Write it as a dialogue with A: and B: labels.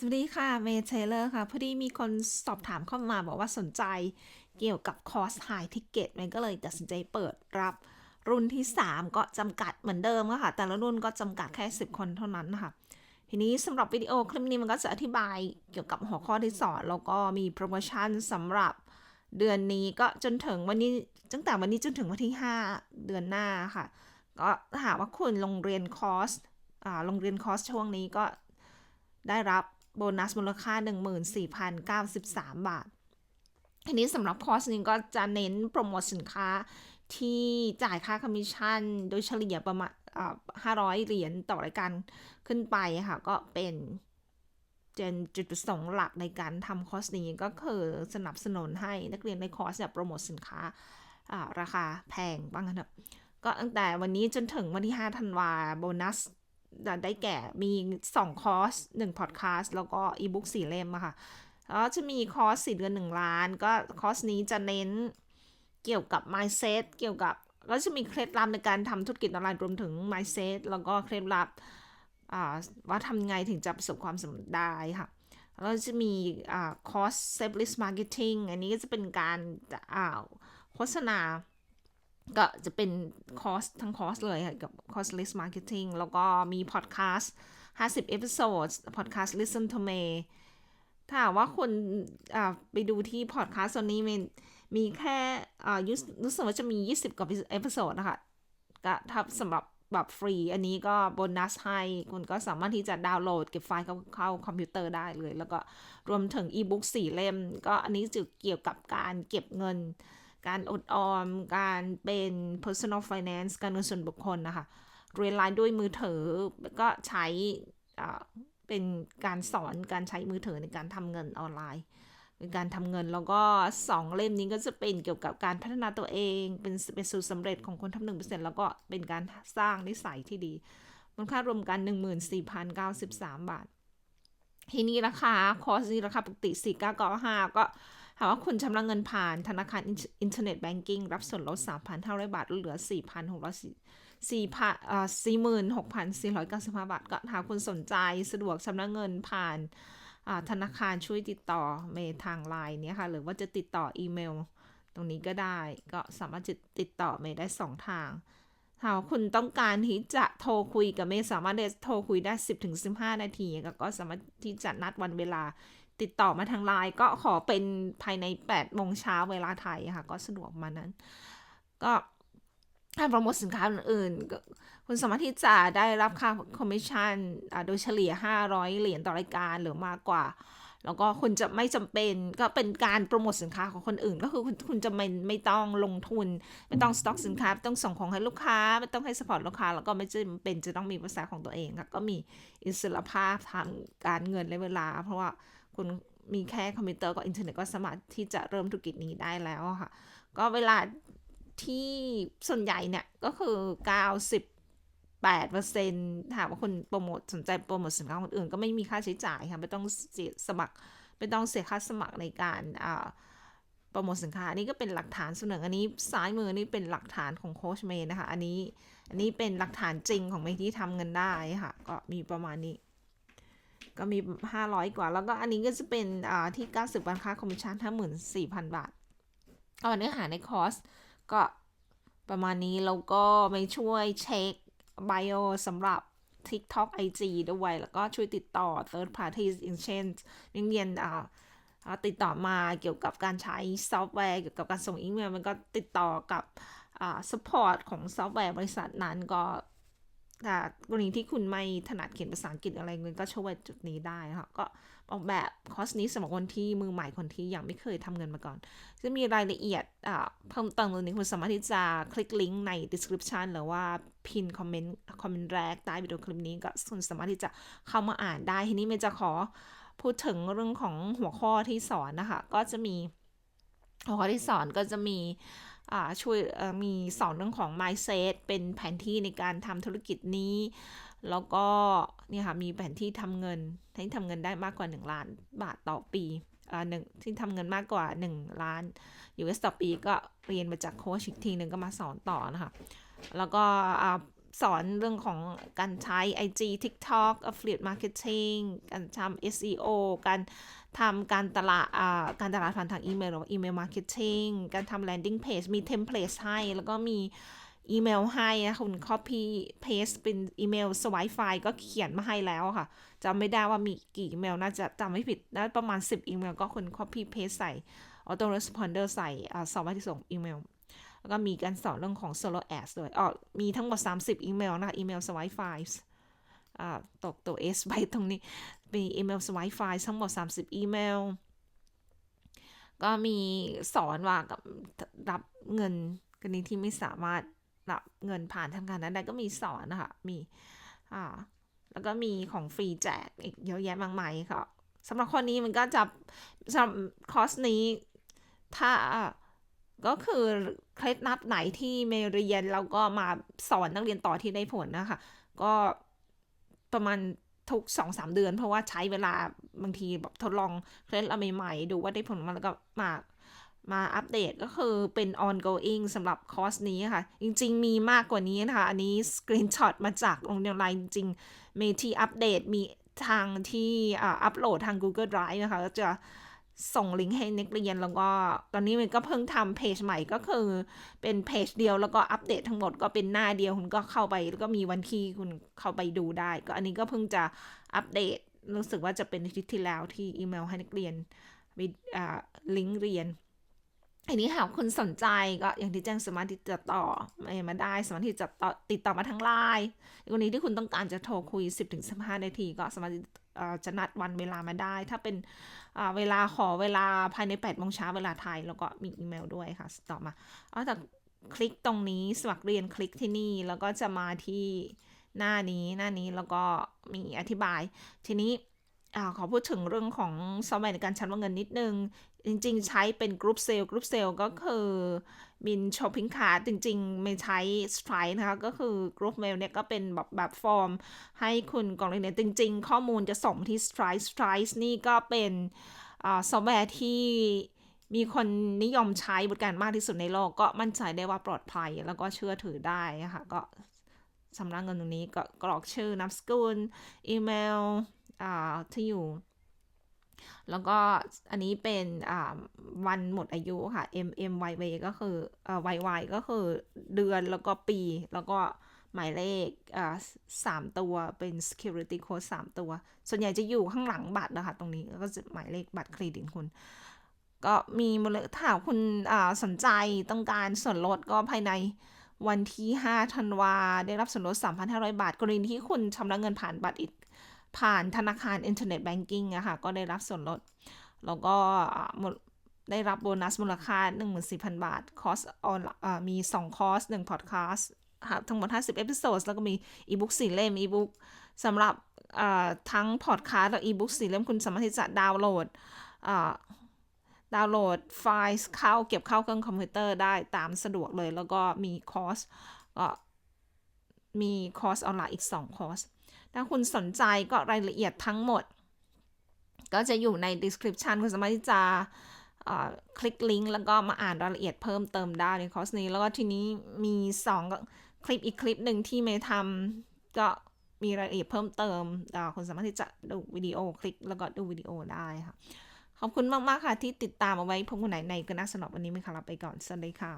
A: สวัสดีค่ะเมย์เทเลอร์ค่ะ พอดีมีคนสอบถามเข้ามาบอกว่าสนใจเกี่ยวกับคอร์สไฮทิเก็ตเมย์ก็เลยตัดสินใจเปิดรับรุ่นที่ 3 ก็จำกัดเหมือนเดิมค่ะ แต่ละรุ่นก็จำกัดแค่ 10 คนเท่านั้นนะคะทีนี้สำหรับวิดีโอคลิปนี้มันก็จะอธิบายเกี่ยวกับหัวข้อที่สอนแล้วก็มีโปรโมชั่นสำหรับเดือนนี้ก็จนถึงวันนี้ตั้งแต่วันนี้จนถึงวันที่ 5 เดือนหน้าค่ะ ก็หากว่าคุณลงเรียนคอร์สอ่าลงเรียนคอร์สช่วงนี้ก็ได้รับ โบนัสมูลค่า 14,093 บาททีนี้สำหรับคอร์สนี้ก็จะเน้นโปรโมทสินค้าที่จ่ายค่าคอมมิชชั่น โดยเฉลี่ยประมาณห้าร้อยเหรียญต่อรายการขึ้นไปค่ะ ก็เป็นเจนจุดประสงค์หลักในการทำคอร์สนี้ก็คือสนับสนุนให้นักเรียนในคอร์สเนี่ยโปรโมทสินค้าราคาแพงบ้างนะก็ตั้งแต่วันนี้จนถึงวันที่ 5 ธันวาโบนัส ได้แก่มี 2 คอร์ส1พอดแคสต์แล้วก็อีบุ๊กสี่เล่มอะค่ะ แล้วจะมีคอร์สสี่เดือน 1 ล้าน ก็คอร์สนี้จะเน้นเกี่ยวกับ mindset เกี่ยวกับแล้วจะมีเคล็ดลับในการทำธุรกิจออนไลน์รวมถึง mindset แล้วก็เคล็ดลับว่าทำไงถึงจะประสบความสำเร็จได้ค่ะแล้วจะมีคอร์ส sales list marketing อันนี้ก็จะเป็นการโฆษณา ก็จะเป็นคอร์สทั้งคอร์สเลยกับคอร์ส list marketing แล้วก็มีพอดแคสต์50 episodes พอดแคสต์ listen to me ถ้าว่าคนไปดูที่พอดแคสต์ตอนนี้มันมีแค่รู้สึกว่าจะมี 20 กว่าเอพิโซดนะคะก็ถ้าสำหรับแบบฟรี อันนี้ก็โบนัสให้คุณก็สามารถที่จะดาวน์โหลดเก็บไฟล์เข้าเข้าคอมพิวเตอร์ได้เลย แล้วก็รวมถึงอีบุ๊กสี่เล่ม ก็อันนี้จะเกี่ยวกับการเก็บเงิน การอดออม การเป็น personal finance การเงินส่วนบุคคลนะคะ เรียนไลน์ด้วยมือถือก็ใช้เป็นการสอนการใช้มือถือในการทำเงินออนไลน์เป็นการทำเงินแล้วก็ 2 เล่มนี้ก็จะเป็นเกี่ยวกับการพัฒนาตัวเอง เป็นเป็นสูตรสำเร็จของคนทำหนึ่งเปอร์เซ็นต์แล้วก็เป็นการสร้างนิสัยที่ดีมูลค่ารวมกัน 14,093 บาท ทีนี้ราคา คอร์สนี้ราคาปกติ 4995 ก็ หากว่าคุณชำระเงินผ่านธนาคารอินเทอร์เน็ตแบงกิ้งรับส่วนลด 3,500 บาท เหลือ 4,645บาท ก็หากคุณสนใจสะดวกชำระเงินผ่านธนาคารช่วยติดต่อเมทางไลน์เนี่ยค่ะ หรือว่าจะติดต่ออีเมล ตรงนี้ก็ได้ ก็สามารถจะติดต่อเมย์ได้ 2 ทางหากคุณต้องการที่จะโทรคุยกับเมย์สามารถโทรคุยได้ 10-15 นาที ก็สามารถที่จะนัดวันเวลา ติดต่อมาทางไลน์ก็ขอเป็นภายใน8โมงเช้าเวลาไทยค่ะ ก็สะดวกมานั้น ก็ถ้าโปรโมทสินค้าอื่นๆคุณสามารถที่จะได้รับค่าคอมมิชชั่นโดยเฉลี่ย 500 เหรียญต่อรายการหรือมากกว่า แล้วก็คุณจะไม่จำเป็นก็เป็นการโปรโมทสินค้าของคนอื่น ก็คือคุณคุณจะไม่ไม่ต้องลงทุน ไม่ต้องสต็อกสินค้าต้องส่งของให้ลูกค้า ไม่ต้องให้สปอร์ตลูกค้า แล้วก็ไม่จำเป็นจะต้องมีภาษาของตัวเองค่ะก็มีอิสระภาพทางการเงินและเวลา เพราะว่า คุณมีแค่คอมพิวเตอร์กับอินเทอร์เน็ตก็สามารถที่จะเริ่มธุรกิจนี้ได้แล้วค่ะ ก็เวลาที่ส่วนใหญ่เนี่ย ก็คือ98เปอร์เซ็นต์ถามว่าคนโปรโมทสนใจโปรโมทสินค้าคนอื่นก็ไม่มีค่าใช้จ่ายค่ะไม่ต้องเสียสมัครไม่ต้องเสียค่าสมัครในการโปรโมทสินค้านี่ก็เป็นหลักฐานส่วนหนึ่งอันนี้ซ้ายมือนี่เป็นหลักฐานของโคชเมย์นะคะ อันนี้อันนี้เป็นหลักฐานจริงของเมย์ที่ทำเงินได้ค่ะ ก็มีประมาณนี้ ก็มี 500 กว่า แล้วก็อันนี้ก็จะเป็นอ่าที่ 90บาทค่าคอมมิชชั่น54,000 บาทก็เนื้อหาในคอร์สก็ประมาณนี้แล้วก็ไม่ช่วยเช็คไบโอสำหรับ TikTok IG ด้วย แล้วก็ช่วยติดต่อ third party อย่างเช่นเรียนอ่าติดต่อมาเกี่ยวกับการใช้ซอฟต์แวร์เกี่ยวกับการส่งอีเมล มันก็ติดต่อกับอ่า support ของซอฟต์แวร์บริษัทนั้นก็ แต่กรณีที่คุณไม่ถนัดเขียนภาษาอังกฤษอะไรเงี้ยก็ช่วยจุดนี้ได้ค่ะก็ออกแบบคอร์สนี้สำหรับคนที่มือใหม่คนที่ยังไม่เคยทำเงินมาก่อน จะมีรายละเอียดเพิ่มเติมตรงนี้คุณสามารถที่จะคลิกลิงก์ใน description หรือว่าพินคอมเมนต์คอมเมนต์แรกใต้วิดีโอคลิปนี้ก็คุณสามารถที่จะเข้ามาอ่านได้ทีนี้เมย์จะขอพูดถึงเรื่องของหัวข้อที่สอนนะคะก็จะมีหัวข้อที่สอนก็จะมี ช่วยมีสอนเรื่องของ mindset เป็นแผนที่ในการทำธุรกิจนี้ แล้วก็เนี่ยค่ะมีแผนที่ทำเงินที่ทำเงินได้มากกว่า 1 ล้านบาทต่อปีหนึ่งที่ทำเงินมากกว่า 1 ล้าน US ต่อปีก็เรียนมาจากโค้ชอีกทีหนึ่งก็มาสอนต่อนะคะ แล้วก็ สอนเรื่องของการใช้ IG TikTok affiliate marketing การทำ SEO การทำการตลาดการตลาดผ่านทางอีเมลหรือว่าอีเมลมาร์เก็ตติ้งการทำ landing page มี template ให้ แล้วก็มีอีเมลให้นะคุณ copy paste เป็นอีเมล swipe ไฟล์ก็เขียนมาให้แล้วค่ะจำไม่ได้ว่ามีกี่อีเมลน่าจะจำไม่ผิดน่าประมาณ 10 อีเมลก็คุณ copy paste ใส่ auto responder ใส่อสอบว่าที่ส่งอีเมล แล้วก็มีการสอนเรื่องของ solo ads ด้วยอ๋อมีทั้งหมด 30 อีเมลนะคะอีเมล swipe files อ่าตกตัว S ไปตรงนี้ มีอีเมล swipe files ทั้งหมด 30 อีเมล ก็มีสอนว่ากับรับเงินกรณีที่ไม่สามารถรับเงินผ่านทางการนั้นได้ก็มีสอนนะคะ มีอ่าแล้วก็มีของฟรีแจกอีกเยอะแยะมากมายค่ะสำหรับคนนี้มันก็จะสำหรับคอร์สนี้ถ้า ก็คือเคล็ดลับไหนที่เมเรียนแล้วก็มาสอนนักเรียนต่อที่ได้ผลนะคะ ก็ประมาณทุกสองสามเดือน เพราะว่าใช้เวลาบางทีแบบทดลองเคล็ดลับใหม่ๆ ดูว่าได้ผลมาแล้วก็มามาอัปเดตก็คือเป็น ongoing สำหรับคอร์สนี้ค่ะ จริง ๆ มีมากกว่านี้นะคะ อันนี้สกรีนช็อตมาจากโรงเรียนออนไลน์จริงๆมีที่อัปเดตมีทางที่อัปโหลดทาง Google Drive นะคะก็จะ ส่งลิงก์ให้นักเรียนแล้วก็ตอนนี้มันก็เพิ่งทำเพจใหม่ก็คือเป็นเพจเดียวแล้วก็อัปเดตทั้งหมดก็เป็นหน้าเดียวคุณก็เข้าไปแล้วก็มีวันที่คุณเข้าไปดูได้ ก็อันนี้ก็เพิ่งจะอัปเดตรู้สึกว่าจะเป็นอาทิตย์ที่แล้วที่อีเมลให้นักเรียนมีลิงก์เรียนอันนี้หากคุณสนใจก็อย่างที่แจ้งสามารถที่จะต่อมาได้สามารถที่จะต่อติดต่อมาทางไลน์วันนี้ที่คุณต้องการจะโทรคุย 10-15 นาทีก็สามารถ จะนัดวันเวลามาได้ ถ้าเป็นเวลาขอเวลาภายใน8โมงเช้าเวลาไทย แล้วก็มีอีเมลด้วยค่ะ ต่อมาเอาแต่คลิกตรงนี้สมัครเรียนคลิกที่นี่แล้วก็จะมาที่หน้านี้หน้านี้แล้วก็มีอธิบาย ทีนี้อขอพูดถึงเรื่องของซอฟต์แวร์ในการชันว่าเงินนิดนึง จริง ๆ ใช้เป็นกรุ๊ปเซลล์กรุ๊ปเซลล์ก็คือมินช้อปปิ้งคาร์จริง ๆ ไม่ใช้ Stripe นะคะ ก็คือกรุ๊ปเมลเนี่ยก็เป็นแบบแบบฟอร์ม ให้คุณกรองเรียจริง ๆ ข้อมูลจะส่งที่ Stripe Stripe นี่ก็เป็นซอฟต์แวร์ที่มีคนนิยมใช้บริการมากที่สุดในโลก ก็มั่นใจได้ว่าปลอดภัยแล้วก็เชื่อถือได้นะคะก็สำนักเงินตรงนี้ก็กรอกชื่อนามสกุล อีเมลที่อยู่ แล้วก็อันนี้เป็นวันหมดอายุค่ะ M M Y Y ก็คืออ Y Y ก็คือเดือนแล้วก็ปี แล้วก็หมายเลขสามตัวเป็น security code สามตัว ส่วนใหญ่จะอยู่ข้างหลังบัตรนะคะตรงนี้แล้วก็จะหมายเลขบัตรเครดิตคุณ ก็มีมูลค่าคุณสนใจต้องการส่วนลดก็ภายในวันที่5ธันวา ได้รับส่วนลด 3,500 บาท กรณีที่คุณชำระเงินผ่านบัตรอีก ผ่านธนาคารอินเทอร์เน็ตแบงกิ้งอะค่ะ ก็ได้รับส่วนลด แล้วก็ได้รับโบนัสมูลค่า 14,000 บาท คอร์สออนมี 2 คอร์ส 1 พอดแคสต์ทั้งหมด 50 เอพิโซดแล้วก็มีอีบุ๊ก4เล่มอีบุ๊กสำหรับทั้งพอดแคสต์และอีบุ๊ก4เล่มคุณสามารถที่จะดาวน์โหลดดาวน์โหลดไฟล์เข้าเก็บเข้าเครื่องคอมพิวเตอร์ได้ตามสะดวกเลย แล้วก็มีคอร์สก็มีคอร์สออนไลน์อีก 2 คอร์ส ถ้าคุณสนใจก็รายละเอียดทั้งหมด ก็จะอยู่ใน description คุณสามารถที่จะคลิกลิงก์แล้วก็มาอ่านรายละเอียดเพิ่มเติมได้ในคอร์สนี้ แล้วก็ทีนี้มี 2 คลิปอีกคลิปหนึ่งที่เมย์ทำก็มีรายละเอียดเพิ่มเติมคุณสามารถที่จะดูวิดีโอคลิกแล้วก็ดูวิดีโอได้ค่ะ ขอบคุณมาก ๆ ค่ะที่ติดตามเอาไว้พบกันไหนในกระนาสนอบวันนี้มีค่ะลาไปก่อน สวัสดีค่ะ